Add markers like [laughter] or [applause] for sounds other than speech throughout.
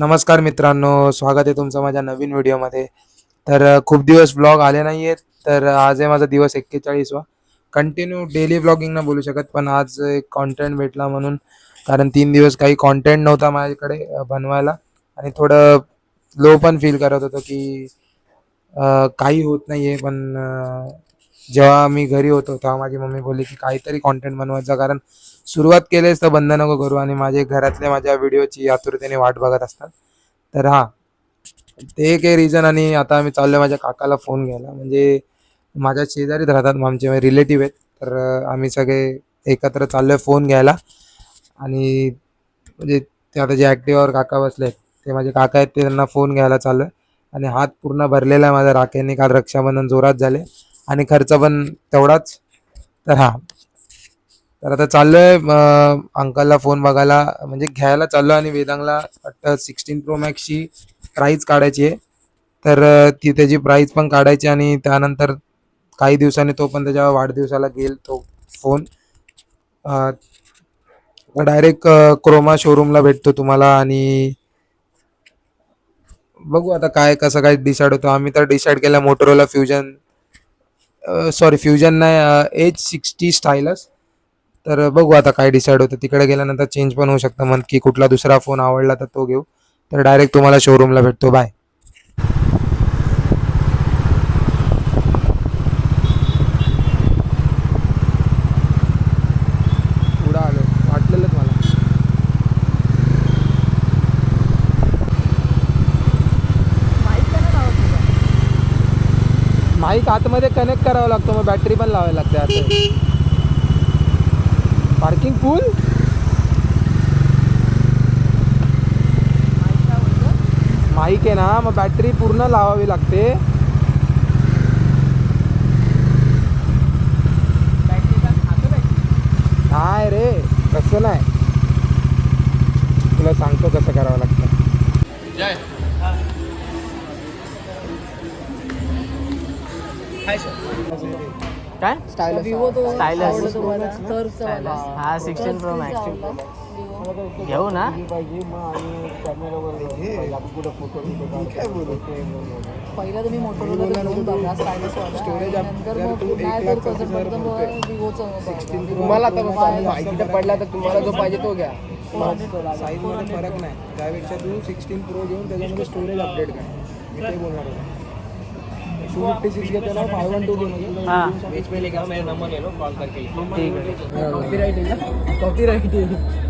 नमस्कार मित्रांनो स्वागत आहे तुमचं माझ्या नवीन व्हिडिओमध्ये. तर खूप दिवस ब्लॉग आले नाही आहेत तर आज आहे माझा दिवस एक्केचाळीसवा. कंटिन्यू डेली ब्लॉगिंग ना बोलू शकत पण आज एक कॉन्टेंट भेटला म्हणून. कारण तीन दिवस काही कॉन्टेंट नव्हता माझ्याकडे बनवायला. आणि थोडं लो पण फील करत होतो की काही होत नाही आहे पण जेव्हा मी घरी होतो तेव्हा माझी मम्मी बोलली की काहीतरी कॉन्टेंट बनवायचा. कारण सुरुवात केलीस तर बंद नको करू आणि माझे घरातले माझ्या व्हिडिओची आतुरतेने वाट बघत असतात. तर हा ते एक रिझन आणि आता आम्ही चाललोय माझ्या काकाला फोन घ्यायला. म्हणजे माझ्या शेजारीच राहतात आमचे रिलेटिव्ह आहेत. तर आम्ही सगळे एकत्र चाललोय फोन घ्यायला. आणि म्हणजे ते आता जे ॲक्टिवावर काका बसले आहेत ते माझे काका आहेत ते त्यांना फोन घ्यायला चाललोय. आणि हात पूर्ण भरलेला आहे माझ्या राखेने. काल रक्षाबंधन जोरात झाले. आणि खर्च पण तेवढाच. तर हा. तर आता चाललोय अंकलला फोन बघायला म्हणजे घ्यायला चाललो आणि वेदांगला वाटतं सिक्स्टीन प्रो मॅक्सची प्राईज काढायची आहे. तर ती त्याची प्राईज पण काढायची आणि त्यानंतर काही दिवसांनी तो पण त्याच्या वाढदिवसाला गेल तो फोन. डायरेक्ट क्रोमा शोरूमला भेटतो तुम्हाला आणि बघू आता काय कसं काय डिसाईड होतं. आम्ही तर डिसाईड केलं मोटरोला फ्युजन सॉरी फ्युजन नाही एच सिक्स्टी स्टाईलच तर बघू आता काय डिसाईड होतं. तिकडे गेल्यानंतर चेंज पण होऊ शकतं. मग की कुठला दुसरा फोन आवडला तर तो घेऊ. तर डायरेक्ट तुम्हाला शोरूमला भेटतो. बाय पुढं आलो वाटलेलंच मला माईक आतमध्ये कनेक्ट करावं लागतो मग बॅटरी पण लावायला लागते आता पार्किंग फुल माईक आहे ना मग बॅटरी पूर्ण लावावी लागते. नाही रे कसं नाही. तुला सांगतो कसं करावं लागतं. काय? वाला. हा सिक्स्टीन प्रो मॅक्स. घेऊ ना. पहिला तुम्ही मोटोरोला. तुम्हाला आता पडला तर तुम्हाला जो पाहिजे तो घ्या. साईजमध्ये फरक नाही. त्यापेक्षा तू सिक्स्टीन प्रो घेऊन त्याच्यामध्ये स्टोरेज अपडेट कर. मी ते बोलणार होतो हा. बीच में नंबर ले लो कॉल करके. ठीक आहे. कॉपीराइट है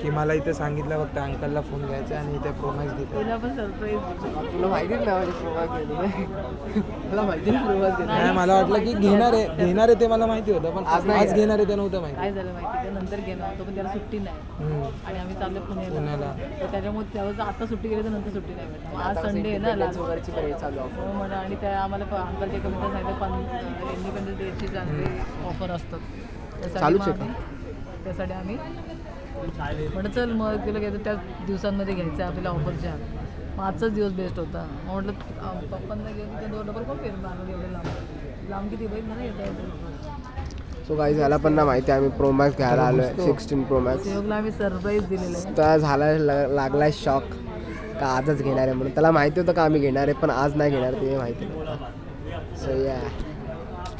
की मला इथे सांगितलं फक्त अंकलला फोन घ्यायचा आणि इथे प्रोमॅक्स घेतो तुला पण सरप्राईज तुला माहितीच नाही माझी माहिती नाही मला वाटलं की घेणार आहे घेणार आहे ते मला माहिती होतं पण आज आज नाही घेणार आहे ते नव्हतं माहिती. काय झालं माहिती का? नंतर घेणार होतो पण त्याला सुट्टी नाही. हम्म. आणि आम्ही चाललो पुण्याला. पुण्याला. तर त्याच्यामुळे त्यावेळेस आता सुट्टी गेली तर नंतर सुट्टी नाही भेटणार. मग आज संडे आहे ना लास्ट वगैरेची परीक्षा चालू आहे. हो म्हणा. आणि त्या आम्हाला प- अंकलच्या कमिटीला सांगितलं पण इंडिपेंडन्स डेची चांगले ऑफर असतात. त्यासाठी चालूच मग? आम्ही- त्यासाठी आम्ही म्हटलं चल मग गेलं घ्यायचं त्या दिवसांमध्ये घ्यायचं आहे आपल्याला ऑफरच्या. मग आजचाच दिवस बेस्ट होता. मग म्हटलं पप्पांना घेऊन त्या दोन डबल कोण फिरून आणून एवढे लांब. लांब किती बैल मला येता सो काही झाला पण ना माहिती आहे, आम्ही प्रो मॅक्स घ्यायला आलोय सिक्स्टीन प्रो मॅक्स सहयोगला आम्ही सरप्राईज दिलेलं आहे. तर झाला ल- लागलाय शॉक का आजच घेणार आहे म्हणून. त्याला माहिती होतं का आम्ही घेणार आहे पण आज नाही घेणार ते माहिती सो या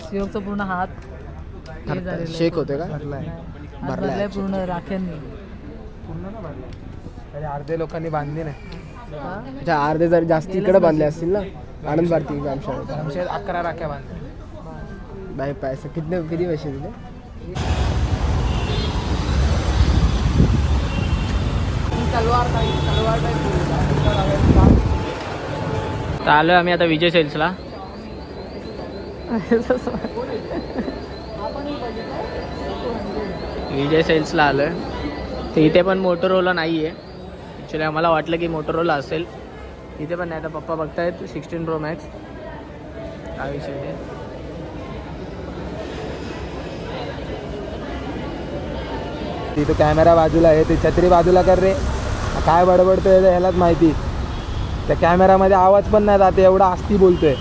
सहयोगचा पूर्ण हात आहे. शेक होतोय का? भरलाय पूर्ण राख्यांनी. पूर्ण ना भरलाय अरे अर्धे लोकांनी बांधली नाही? अच्छा अर्धे जर जास्त इकडे बांधले असतील ना? आनंद भारती आमच्या अकरा राख्या बांधल्या. नाही पैसे किती किती पैसे दिले तर आलो आम्ही आता विजय सेल्सला. [laughs] [laughs] विजय सेल्सला आलो आहे तर इथे पण मोटोरोला नाही आहे ॲक्च्युली आम्हाला वाटलं की मोटोरोला असेल. इथे पण नाही आता पप्पा बघतायत सिक्स्टीन प्रो मॅक्स काय विषय आहे? तिथं कॅमेरा बाजूला आहे ते छत्री बाजूला कर रे. काय बडबडतोय ह्यालाच माहिती. त्या कॅमेरामध्ये आवाज पण नाही जाते एवढा आस्ती बोलतोय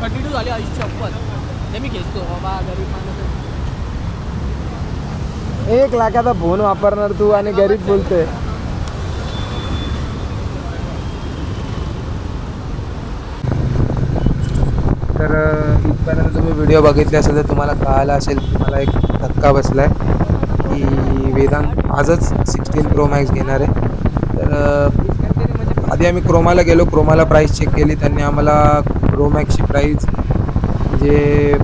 कंटिन्यू झाली आयुष्य चप्पल ते मी घेतो बाबा गरीब माणूस आहे. एक लाखाचा फोन वापरणार तू आणि गरीब बोलतोय. तर इथपर्यंत तुम्ही व्हिडिओ बघितले असेल तर तुम्हाला कळालं असेल की मला एक धक्का बसलाय. की वेदांत आजच सिक्स्टीन प्रो मॅक्स घेणार आहे. तर आधी आम्ही क्रोमाला गेलो. क्रोमाला प्राईस चेक केली. त्यांनी आम्हाला प्रो मॅक्सची प्राईस जे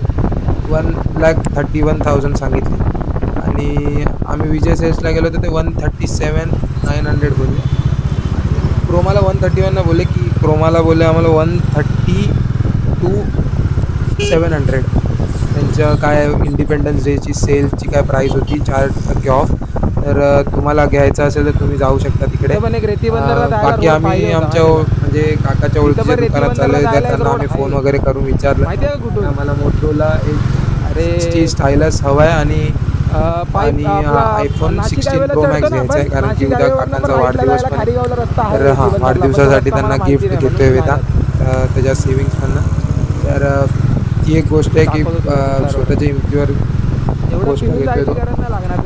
one lakh thirty one thousand सांगितली. आणि आम्ही विजय सेल्सला गेलो तर ते one thirty seven nine hundred बोलले. क्रोमाला वन थर्टी वनला बोलले की क्रोमाला बोलले आम्हाला one thirty two seven hundred त्यांचं काय इंडिपेंडन्स डेची सेलची काय प्राईस होती चार टक्के ऑफ तर तुम्हाला घ्यायचं असेल तर तुम्ही जाऊ शकता तिकडे. पण एक रेती बाकी आम्ही होता, आमच्या आहे म्हणजे काकाच्या ओळखीच्या दुकानात चाललोय जायला त्यांना आम्ही फोन आहे. वगैरे करून विचारलं. आहे आम्हाला मोटरोला एक अरे. स्टायलस हवा आहे आणि आणि आयफोन नाशिक 16 हायवेला Pro Max चढतो ना घ्यायचा आहे, कारण की उद्या काकांचा वाढदिवस पण तर हां वाढदिवसासाठी त्यांना गिफ्ट घेतोय वेदा. त्याच्या सेविंग्समधनं तर ती एक गोष्ट आहे की. स्वतःच्या इमतीवर गोष्ट तो.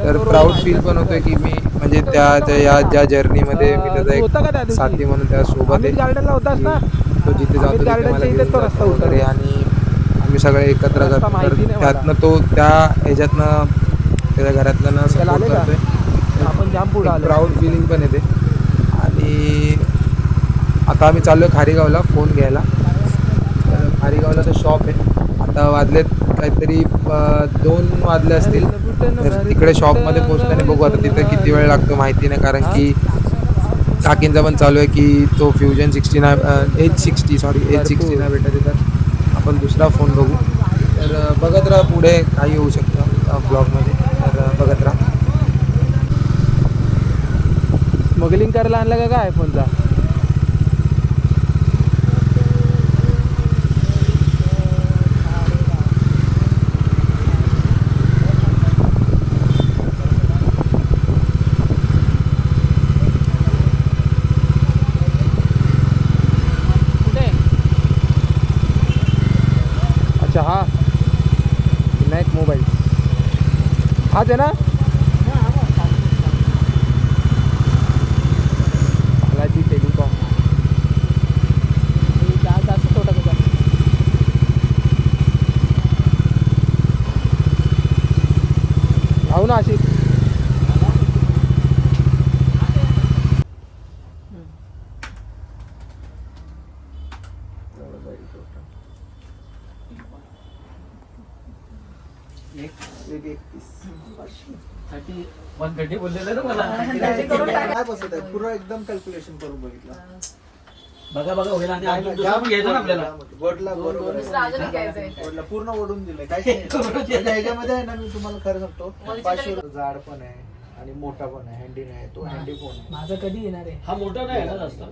तर प्राऊड फील पण. होतोय की मी म्हणजे त्या या ज्या जर्नीमध्ये मी त्याचा एक? साथी म्हणून त्यासोबत तो जिथे जातो मला घेऊन आणि आम्ही सगळे एकत्र जातो. त्यातनं तो त्या ह्याच्यातनं त्याच्या घरातल्यांना सपोर्ट? करतोय. आपण जाम पुढे आलो प्राऊड फिलिंग पण येते. आणि आता आम्ही चाललो आहे खारीगावला फोन घ्यायला. तर खारीगावला तर शॉप आहे. आता वाजलेत काहीतरी दोन वाजले असतील. तर तिकडे शॉपमध्ये पोहोचताना बघू आता तिथे किती वेळ लागतो माहिती नाही कारण की काकींचा पण चालू आहे की तो फ्युजन सिक्स्टी नाय H sixty sorry H sixty नाही भेटत तर आपण दुसरा फोन बघू. तर बघत राहा पुढे काही होऊ शकतं ब्लॉगमध्ये बघत राहा. स्मगलिंग करायला आणलं का काय आयफोनचा कुठे अच्छा हा विनायक मोबाईल हाच आहे ना बालाजी टेलिकॉम जा- जास्त छोटा तुझा राहू ना अशी थर्टी वन थर्टी बोललेलं ना मला. काय बसत आहे पूर्ण एकदम कॅल्क्युलेशन करून बघितलं. बघा बघा होईल आणि अजून दुसरा पण घ्यायचा ना आपल्याला. वडला बरोबर आहे. अजून घ्यायचंय. वडला पूर्ण ओढून दिलंय. काय [laughs] त्याच्या ह्याच्यामध्ये आहे ना मी तुम्हाला खरं सांगतो पाचशे जाड पण आहे आणि मोठा पण आहे. हँडी नाही तो हँडी फोन आहे. माझं कधी येणार आहे? हा मोठा नाही आहे ना जास्त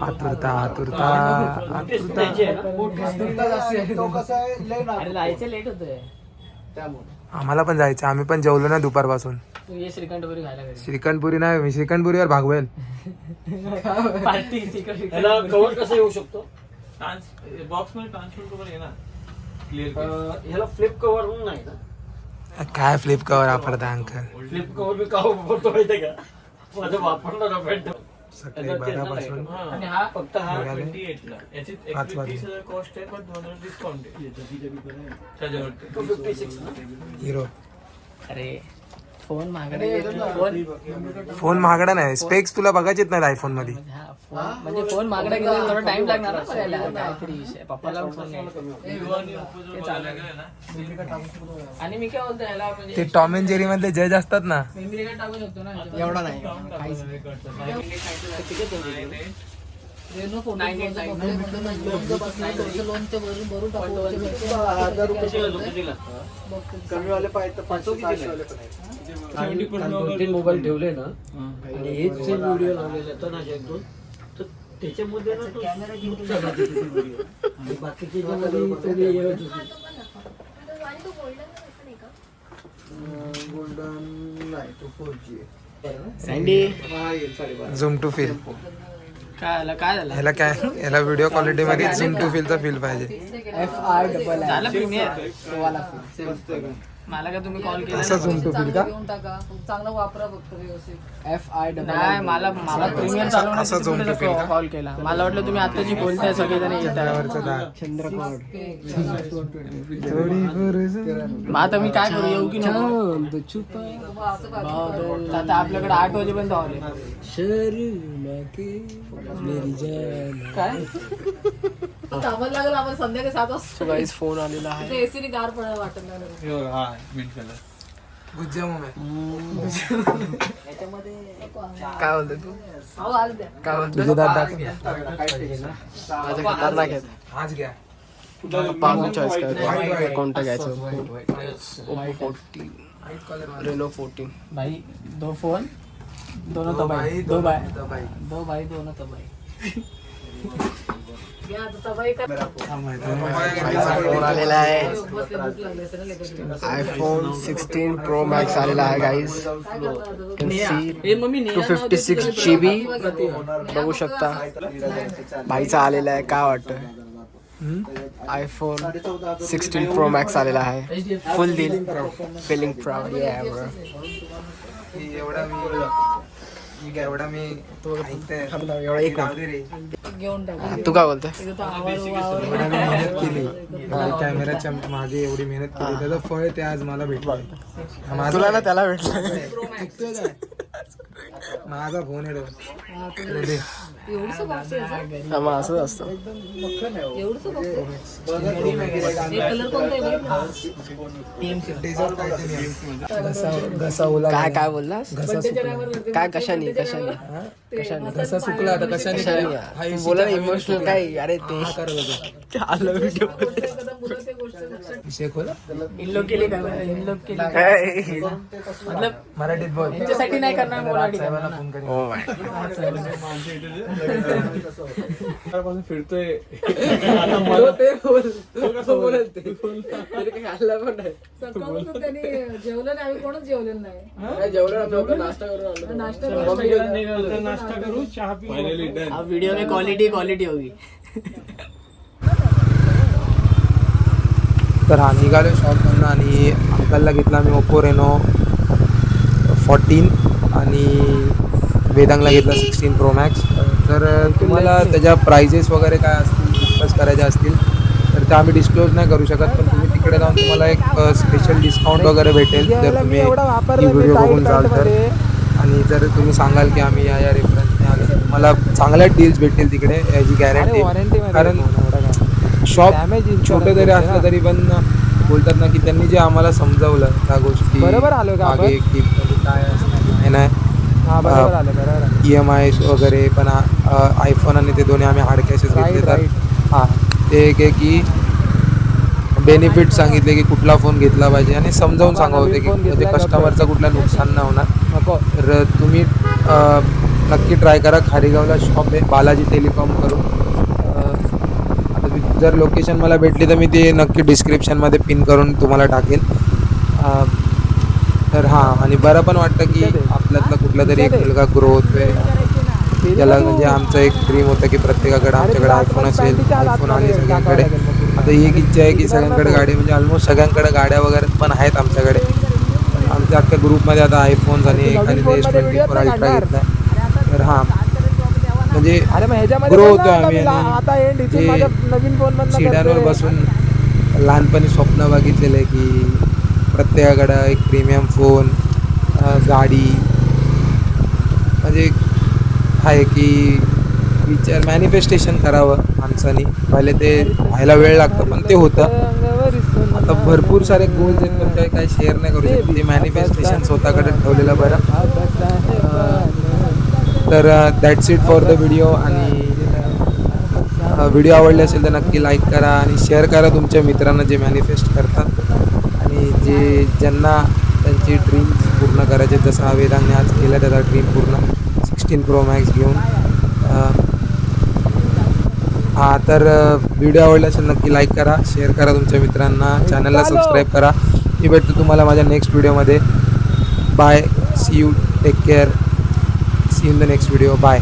आतुरता आतुरता आतुरता. आतुरता जास्त आहे. तो कसा आहे? लय अरे नाजूक लेट होतंय. त्यामुळे. आम्हाला पण जायचं. आम्ही पण जेवलो ना दुपारपासून. तू ये श्रीखंडपुरी खायला घरी. श्रीखंडपुरी नाही मी श्रीखंडपुरीवर भागवेल पार्टी कव्हर कसं येऊ शकतो? बॉक्समध्ये ट्रान्सफर करून येणार क्लिअर अं, ह्याला फ्लिप कव्हर म्हणून नाही ना. काय फ्लिप कवर वापरता अंकल फ्लिप कव्हर मी का वापरतो माहितीये का? माझं वापरणार बारापासून आणि हा फक्त हा बघायला. ट्वेंटी एटला याची पाच एकशे वाजले. तीस हजार कॉस्ट आहे पण दोन हजार डिस्काउंट आहे. त्याच्यावरती. टू फिफ्टी सिक्स ना? हिरो अरे. फोन मागणे फोन फोन महागडा नाही. स्पेक्स तुला बघायचेत नाही आयफोनमध्ये. हा, फोन म्हणजे फोन मागणं गेलं थोडा टाइम लागणार ना बघायला. काहीतरी विषय. पप्पाला फोन घ्यायचा. ते चालू आहे. आणि मी काय बोलतो म्हणजे ते टॉम अँड जेरी मधले जज असतात ना. मेमरी कार्ड टाकू शकतो ना. एवढा नाही. काहीच पाहिजे तर पाचशे मोबाईल ठेवले ना आणि हेच सेम व्हिडिओ लावलेले आहेत ना एक दोन. तर त्याच्यामध्ये ना तो. आणि बाकीचे जे हे. गोल्डन नाही तो फोर जी सँडी झूम टू फील काय काय झालं? ह्याला काय? ह्याला व्हिडिओ क्वालिटी मध्ये झूम टू फीलचा फील पाहिजे. एफ आय डबल मला का तुम्ही कॉल केला असं झूम टू फील का? घेऊन टाका. चांगला वापरा फक्त व्यवस्थित. एफ आय डबल नाही मला मला प्रीमियर असं? कॉल केला. मला वाटलं तुम्ही आताची बोलताय सगळेजण येत त्यावरचं दहा. मग आता मी काय करू? येऊ की नको? आता आपल्याकडे आठ वाजेपर्यंत हॉल काय? थांबायला लागेल आम्हाला संध्याकाळी सात वाजता. गाईज फोन आलेला आहे. एसीने गार पडायला वाटत नाही हा मिंट कलर. काय बोलतो तू? अहो आज द्या. काय बोलतो तुझे दात दाखव. माझ्या खतरनाक आहेत हाच घ्या पाहून चॉईस कोणतं घ्यायचं? फोर्टीन रेनो फोर्टीन भाई दो फोन दोनों दो भाई दो भाई. दोनों घ्या आता तबाई. काय फोन. आलेला आहे. आयफोन सिक्स्टीन प्रो मॅक्स आलेला आहे guys two fifty six G B बघू शकता. भाईचा आलेला आहे काय वाटतं आयफोन सिक्स्टीन प्रो मॅक्स आलेला आहे. फुल दिल फिलिंग प्राऊड एवढा मी एवढा मी ऐकतोय. एवढा एक जाऊ दे रे. घेऊन टाका. तू काय बोलतोय? तिथं तर आवाज वावर एवढा मी मेहनत केली. कॅमेराच्या मागे एवढी मेहनत केली. त्याचं फळ ते आज मला भेटलं. माझा तुला ना त्याला भेटलं. ऐकतोय काय? [laughs] माझा फोन आहे हा, एवढंसं बॉक्स आहे? हा, मग असंच असतं. एवढंसं बॉक्स आहे? हे कलर कोणता. घसा घसा ओला काय काय सुकला. काय कशाने? कशाने? कशाने? घसा सुकला आता कशाने? कशाने? हा बोला इमोशनल काय? अरे ते आलं व्हिडिओ विषय खोला? इन है, इन मतलब मराठीत बोल. यांच्यासाठी नाही करणार पासून फिरतोय. सकाळपासून त्यांनी जेवलं नाही आम्ही कोणच जेवलेलं नाही. नाश्ता करून नाश्ता करू चहा पी फायनली डन अब वीडियो में क्वालिटी क्वालिटी होगी. तर हा निघालो शॉपमधनं आणि अंकलला घेतला मी ओप्पो रेनो फोर्टीन आणि वेदांगला घेतला सिक्स्टीन प्रो मॅक्स तर तुम्हाला त्याच्या प्राइजेस वगैरे काय असतील डिस्कस करायच्या असतील तर ते आम्ही डिस्क्लोज नाही करू शकत पण तुम्ही तिकडे जाऊन तुम्हाला एक स्पेशल डिस्काउंट वगैरे भेटेल. जर तुम्ही व्हिडिओ बघून जाल तर. आणि जर तुम्ही सांगाल की आम्ही या या रेफरन्सने आलो तर तुम्हाला चांगल्या डील्स भेटतील तिकडे याची गॅरंटी कारण शॉप छोटं जरी असलं तरी पण बोलतात ना की त्यांनी जे आम्हाला समजावलं त्या गोष्टी बरोबर आलो मागे की काय नाही. ई एम आय वगैरे पण आयफोन आणि ते दोन्ही आम्ही हार्ड कॅशेस घेतले तर हां ते एक आहे की बेनिफिट सांगितले की कुठला फोन घेतला पाहिजे आणि समजावून सांगा होते की म्हणजे कस्टमरचं कुठलं नुकसान नाही होणार. तर तुम्ही नक्की ट्राय करा. खारीगावला शॉप आहे बालाजी टेलिकॉम करून. आता जर लोकेशन मला भेटली तर मी ते नक्की डिस्क्रिप्शनमध्ये पिन करून तुम्हाला टाकेल. तर हां आणि बरं पण वाटतं की आपल्यातला कुठला तरी एक मुलगा ग्रो होतोय. त्याला म्हणजे आमचं एक ड्रीम होतं की प्रत्येकाकडे आमच्याकडे आयफोन असेल आयफोन आले सगळ्यांकडे आता एक इच्छा आहे की सगळ्यांकडे गाडी म्हणजे ऑलमोस्ट सगळ्यांकडे गाड्या वगैरे पण आहेत आमच्याकडे. आमच्या अख्ख्या ग्रुपमध्ये आता आयफोन्स आणि एखादी एस ट्वेंटी फोर अल्ट्रा घेतला तर हां. म्हणजे ग्रो होतो आम्ही आणि जे शिड्यांवर बसून लहानपणी स्वप्न बघितलेलं आहे की प्रत्येकाकडं एक प्रीमियम फोन गाडी. म्हणजे आहे की विचार मॅनिफेस्टेशन करावं माणसानी. पहिले ते व्हायला वेळ लागतो पण ते होतं. आता भरपूर सारे गोल्स आहेत पण काही काही शेअर नाही करू शकत. ते मॅनिफेस्टेशन स्वतःकडे ठेवलेलं बरं. तर that's it for the video आणि व्हिडिओ आवडले असेल तर नक्की लाईक करा आणि शेअर करा तुमच्या मित्रांना जे मॅनिफेस्ट करतात. आणि जे ज्यांना त्यांची ड्रीम्स पूर्ण करायचे जसं हा वेदांनी आज केला त्याचा ड्रीम पूर्ण सिक्स्टीन प्रो मॅक्स घेऊन. हा तर व्हिडिओ आवडला असेल नक्की लाईक करा शेअर करा तुमच्या मित्रांना चॅनलला सबस्क्राईब करा. मी भेटतो तुम्हाला माझ्या नेक्स्ट व्हिडिओमध्ये bye see you take care see in the next video bye